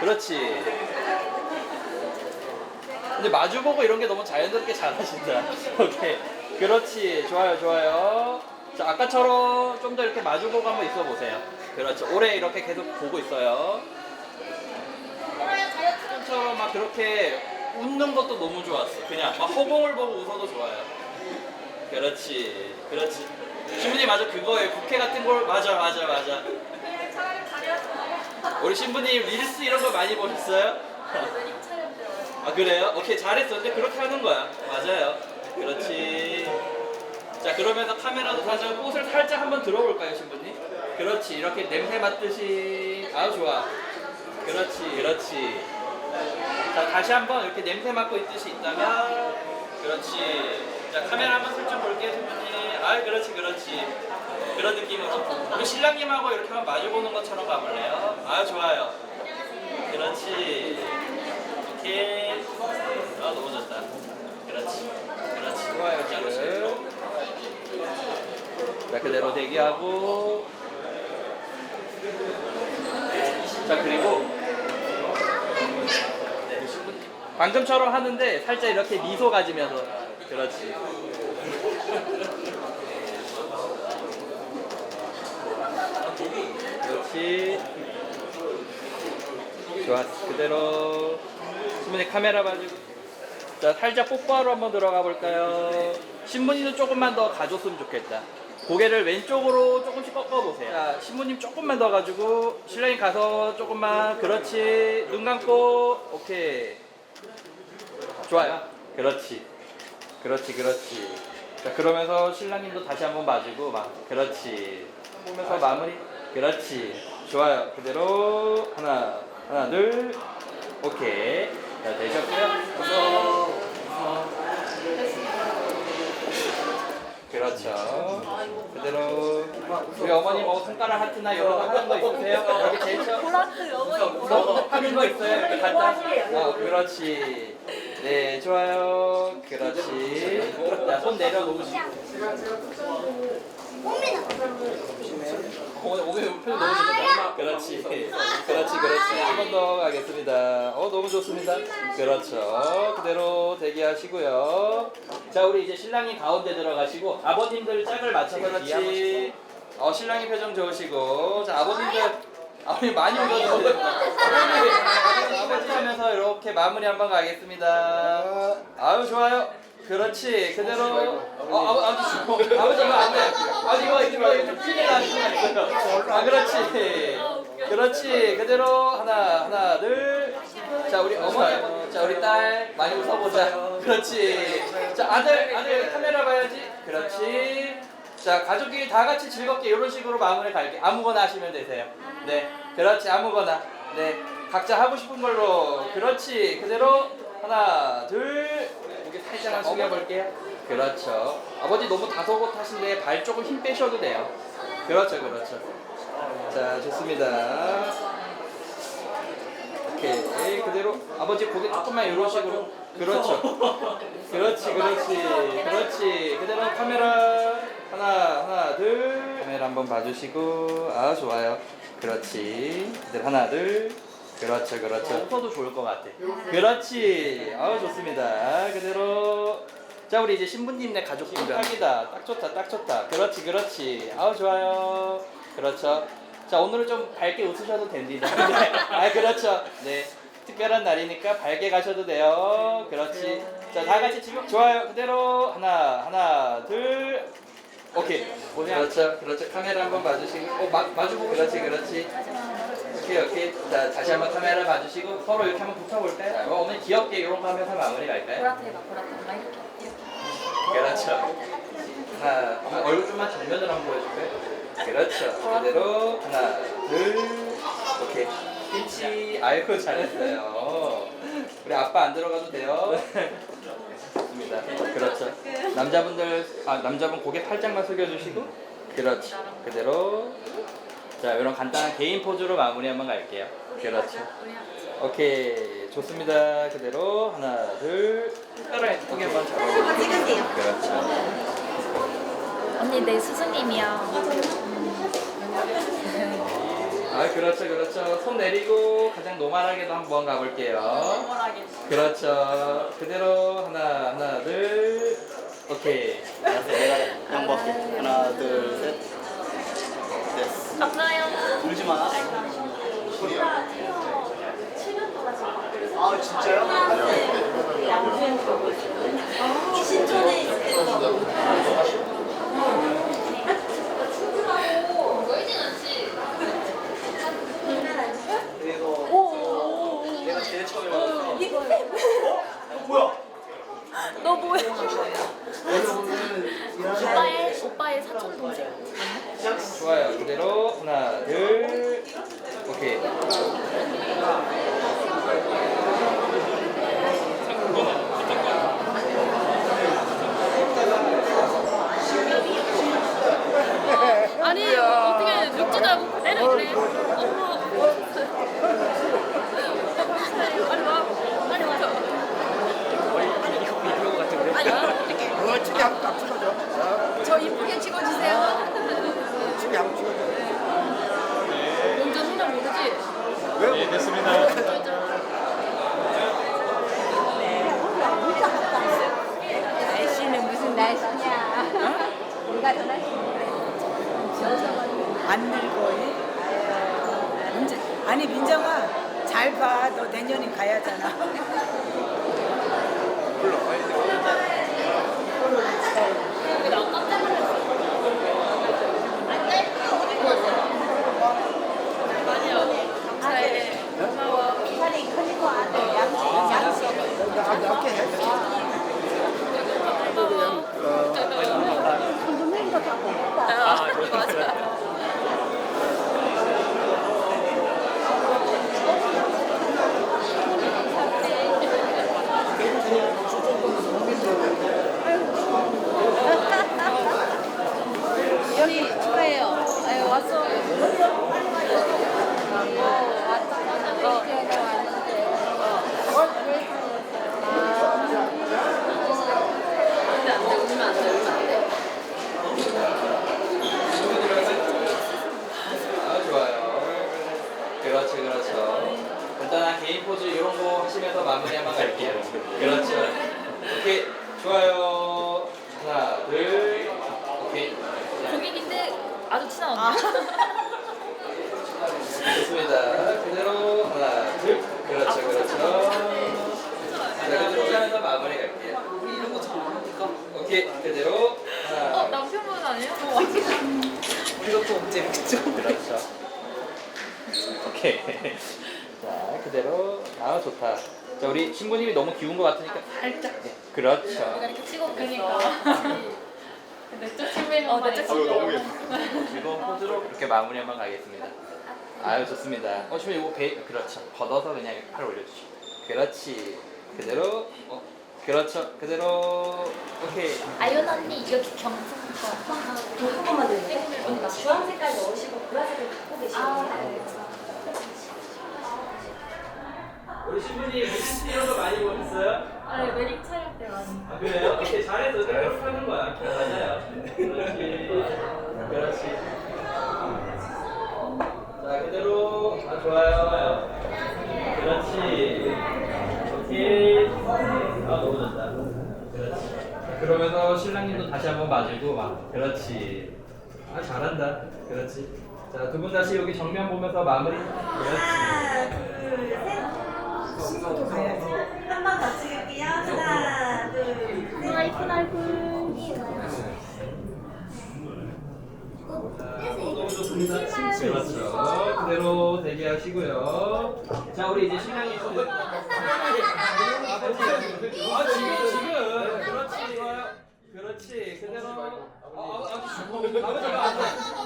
그렇지. 근데 마주보고 이런 게 너무 자연스럽게 잘하신다. 오케이. 그렇지. 좋아요, 좋아요. 자, 아까처럼 좀 더 이렇게 마주보고 한번 있어 보세요. 그렇죠. 오래 이렇게 계속 보고 있어요. 처럼 막 그렇게 웃는 것도 너무 좋았어. 그냥 막 허공을 보고 웃어도 좋아요. 그렇지. 그렇지. 신부님 맞아 그거예요. 국회 같은 걸 맞아 맞아 맞아. 우리 신부님 릴스 이런 거 많이 보셨어요? 아 그래요? 오케이 잘했어. 근데 그렇게 하는 거야. 맞아요. 그렇지. 자 그러면서 카메라도 다시 꽃을 살짝 한번 들어볼까요, 신부님? 그렇지. 이렇게 냄새 맡듯이 아우 좋아. 그렇지, 그렇지. 자 다시 한번 이렇게 냄새 맡고 있듯이 있다면 그렇지. 자 카메라 한번 살짝 볼게요, 신부님. 아 그렇지, 그렇지. 그런 느낌으로 우리 신랑님하고 이렇게 한번 마주 보는 것처럼 가볼래요? 아 좋아요. 그렇지. 이렇게. 아 너무 좋다. 그렇지. 그렇지. 좋아요 지금. 자 그대로 대기하고. 자 그리고 네, 방금처럼 하는데 살짝 이렇게 미소 가지면서 그렇지. 그렇지. 좋았어. 그대로. 신부님 카메라 봐주고. 자, 살짝 뽀뽀하러 한번 들어가 볼까요? 신부님도 조금만 더 가줬으면 좋겠다. 고개를 왼쪽으로 조금씩 꺾어보세요. 자, 신부님 조금만 더 가지고, 신랑이 가서 조금만, 그렇지. 눈 감고, 오케이. 좋아요. 그렇지. 그렇지, 그렇지. 자, 그러면서 신랑님도 다시 한번 봐주고, 막, 그렇지. 보면서 마무리. 그렇지. 좋아요. 그대로, 하나, 하나, 둘. 오케이. 자, 되셨고요. 그렇죠. 그대로. 우리 어머니 뭐 손가락 하트나 이런 거 하는 거 있으세요? 여기 제일 처음. 보라트 어머니 뭐 하는 거 있어요? 간단. 어, 그렇지. 네, 좋아요. 그렇지. 자, 손 내려놓으시고. 오늘 오늘 표정 너무 좋다. 그렇지. 그렇지, 그렇지. 한 번 더 가겠습니다. 어, 너무 좋습니다. 그렇죠. 그대로 대기하시고요. 자, 우리 이제 신랑이 가운데 들어가시고 아버님들 짝을 맞춰 그렇지. 어, 신랑이 표정 좋으시고. 자, 아버님들 아버님 많이 웃어주세요. 아버지, 아버지 하면서 이렇게 마무리 한번 가겠습니다. 아유 좋아요. 그렇지 그대로. 어 아버 아버지 아버지. 아버지 이거 이거 이거 좀 피해 나는 수가 있어요. 아 그렇지. 그렇지 그대로 하나 하나 둘. 자 우리 어머니 자 우리 딸 많이 웃어보자. 그렇지. 자 아들 아들 카메라 봐야지. 그렇지. 자 가족끼리 다 같이 즐겁게 이런 식으로 마무리 갈게. 아무거나 하시면 되세요. 네, 그렇지 아무거나. 네, 각자 하고 싶은 걸로. 그렇지 그대로 하나 둘. 여기 살짝 숙여 볼게요. 그렇죠. 아버지 너무 다소곳 하신데 발 조금 힘 빼셔도 돼요. 그렇죠, 그렇죠. 자 좋습니다. 오케이 그대로 아버지 고개 조금만 이런 식으로. 그렇죠. 그렇지, 그렇지, 그렇지. 그대로 카메라 하나, 하나, 둘. 카메라 한번 봐주시고, 아 좋아요. 그렇지. 그대로 하나, 둘. 그렇죠, 그렇죠. 웃어도 좋을 것 같아. 그렇지. 아우 좋습니다. 그대로. 자 우리 이제 신부님네 가족분들 딱이다. 딱 좋다, 딱 좋다. 그렇지, 그렇지. 아우 좋아요. 그렇죠. 자 오늘은 좀 밝게 웃으셔도 됩니다. 네. 아 그렇죠. 네. 특별한 날이니까 밝게 가셔도 돼요. 그렇지. 자, 다 같이 지금 좋아요. 그대로 하나, 하나, 둘. 오케이. 그렇죠, 그렇죠. 카메라 한번 봐주시고, 어, 마, 마주보고. 그렇지, 그렇지. 오케이, 오케이. 자, 다시 한번 카메라 봐주시고 서로 이렇게 한번 붙어볼까요? 자, 어, 어머니 귀엽게 이런 거 하면서 마무리 갈까요? 보라트 엄마 이렇게 이렇게 그렇죠. 하나, 어머니 얼굴 좀만 정면으로 한번 보여줄까요? 그렇죠. 그대로 하나, 둘, 오케이. 김치, 아이고 잘했어요. 우리 아빠 안 들어가도 돼요. 좋습니다. 그렇죠. 남자분들, 아 남자분 고개 팔짝만 숙여주시고, 그렇죠. 그대로. 자, 이런 간단한 개인 포즈로 마무리 한번 갈게요. 그렇죠. 오케이, 좋습니다. 그대로 하나, 둘. 손가락 예쁘게 한번 잡아보세요. 찍으세요 그렇죠. 언니 내 스승님이야 아, 그렇죠, 그렇죠. 손 내리고 가장 노멀하게도 한번 가볼게요. 노멀하게. 그렇죠. 그대로 하나, 하나, 둘. 오케이. 양보할게. 하나, 둘, 셋. 됐어. 감사해요. 울지 마. 아, 진짜요? 신촌에 있어요. 이거 내가 제일 처음에 봤어. 어? 뭐야? 너 뭐야? 오빠의 오빠의 오빠의 사촌 동생. 좋아요. 그대로 하나, 둘. 오케이. 아니 어떻게 눕지도 않고 그대로 그래. 어머. 빨리 와. 빨리 와줘. 이거 같은데? 아니 어, 집에 한번 딱 찍어줘. 저 이쁘게 찍어주세요. 집에 한번 찍어줘. 운전 훈련 모르지? 네, 됐습니다. 날씨는 무슨 날씨냐? 우리가 더 날씨냐? 안 늙어, 얘? 언제? 아니, 민정아, 잘 봐. 너 내년에 가야잖아. 나 깜짝 놀랐어. 아니요. 감사해. 고마워. 살이 커지고 아들 양치, 양치. 이렇게 해. 손좀해도 갖고 먹다. 아, 맞아. 여기 축하해요. 아유, 왔어. 어, 왔다. 어. 근데 안 돼, 울면 안 돼, 울면 안 돼. 아, 좋아요. 그렇죠, 그렇죠. 간단한 개인 포즈 이런 거 하시면서 마무리 한번 갈게요. 그렇죠. 오케이, 좋아요. 하나, 둘, 오케이. 고객인데 아주 친한 언니. 좋습니다. 그대로 하나, 둘. 그렇죠, 그렇죠. 자, 그대로 하면서 마무리 갈게요. 이런 거 잘. 오케이, 그대로 어, 하나, 남편분 아니에요? 우리가 또 언제 이렇게 좀. 그렇죠. 오케이. 자, 그대로. 아, 좋다. 자, 우리 신부님이 너무 기운 것 같으니까 살짝. 네. 그렇죠. 이렇게 찍어 그러니까. 내적 친밀감. 어, 내적 친밀감. 즐거운 포즈로 이렇게 마무리 한번 가겠습니다. 아유, 좋습니다. 어, 지금 이거 배, 그렇죠. 걷어서 그냥 팔 올려주시고. 그렇지. 그대로. 어, 그렇죠. 그대로. 오케이. 아연 언니 이렇게 경성과 한 번만 더 해주세요. 주황 색깔 넣으시고 보라색을 갖고 계시거든요. 우리 신부님 이런 거 많이 보셨어요? 아니 웨딩 아, 그래요? 오케이, 잘해서 그렇게 하는 거야. 맞아요. 그렇지. 그렇지. 자, 그대로. 아, 좋아요. 그렇지. 오케이. 아, 너무 좋다. 그렇지. 그러면서 신랑님도 다시 한번 봐주고, 막. 그렇지. 아, 잘한다. 그렇지. 자, 두 분 다시 여기 정면 보면서 마무리. 그렇지. 하나, 둘, 셋. 한 번 더 찍을게요. 하나, 둘, 그대로 대기하시고요. 자, 우리 이제 신랑이 손. 아, 지금, 지금. 그렇지, 좋아요. 그렇지, 그대로. 아, 아,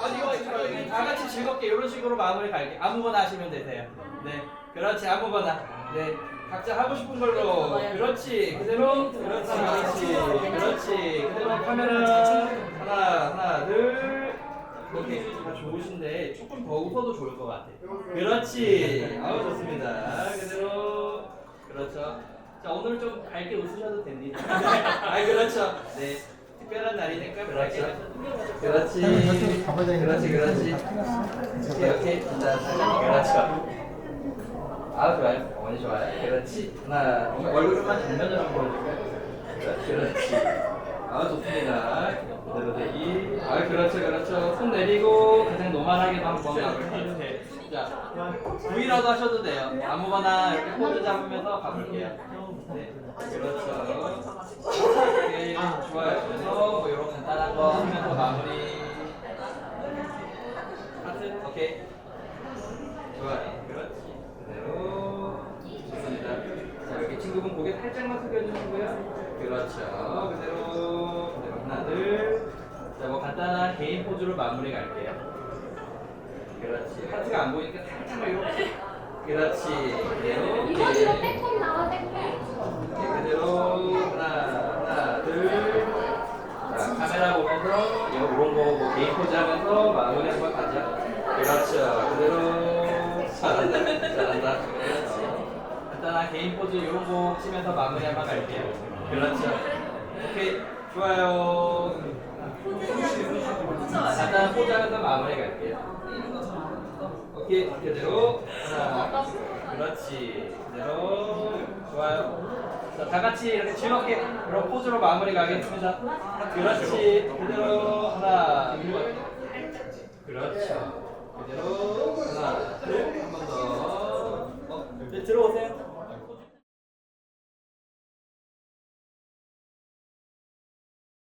아, 이거, 이거, 다 같이 즐겁게 이런 식으로 마무리 갈게. 아무거나 하시면 되세요. 네. 그렇지, 아무거나. 네. 각자 하고 싶은 걸로. 그렇지, 그대로. 그렇지, 그렇지. 그렇지. 그대로 카메라. 하나, 하나, 둘. 오케이. 다 좋으신데 조금 더 웃어도 좋을 것 같아. 그렇지. 아우 좋습니다. 그대로. 그렇죠. 자 오늘 좀 밝게 웃으셔도 됩니다. 아 그렇죠. 네. 특별한 날이니까 그렇죠. 그렇지. 그렇지, 그렇지. 오케이, 오케이. 자, 그렇죠. 아, 좋아요. 어머니 좋아요. 그렇지. 하나, 얼굴만 정면으로 보여줄까요? 그렇지. 아, 좋습니다. 그대로 대기. 아, 그렇죠, 그렇죠. 손 내리고 가장 노멀하게도 한번 가볼게요. 자, V라도 하셔도 돼요. 아무거나 이렇게 포즈 잡으면서 가볼게요. 네, 그렇죠. 오케이, 좋아요. 그래서 뭐 이런 간단한 거 하면서 마무리. 하트, 오케이. 좋아요. 좋습니다. 자, 여기 친구분 고개 살짝만 숙여주시고요. 그렇죠. 그대로. 그대로 하나, 둘. 자, 뭐 간단한 개인 포즈로 마무리 갈게요. 그렇지. 하트가 안 보이니까 살짝만 이렇게. 그렇지. 그대로. 이거지로 빼꼼 나와 빼꼼. 이렇게 그대로 하나, 하나, 둘. 자, 카메라 보면서 이런 거, 뭐 개인 포즈 하면서 마무리 한번 가자. 그렇죠. 그대로 잘한다, 잘한다. 그렇지. 간단한 개인 포즈 이런 거 치면서 마무리 한번 갈게요. 그렇죠. 오케이, 좋아요. 간단한 포즈 하면서 마무리 갈게요. 오케이, 그대로 하나, 그렇지. 그대로 좋아요. 자, 다 같이 이렇게 즐겁게 이런 포즈로 마무리 가겠습니다. 그렇지. 그대로 하나, 둘. 그렇죠. 그대로. 하나 둘한번더. 어? 네, 들어오세요.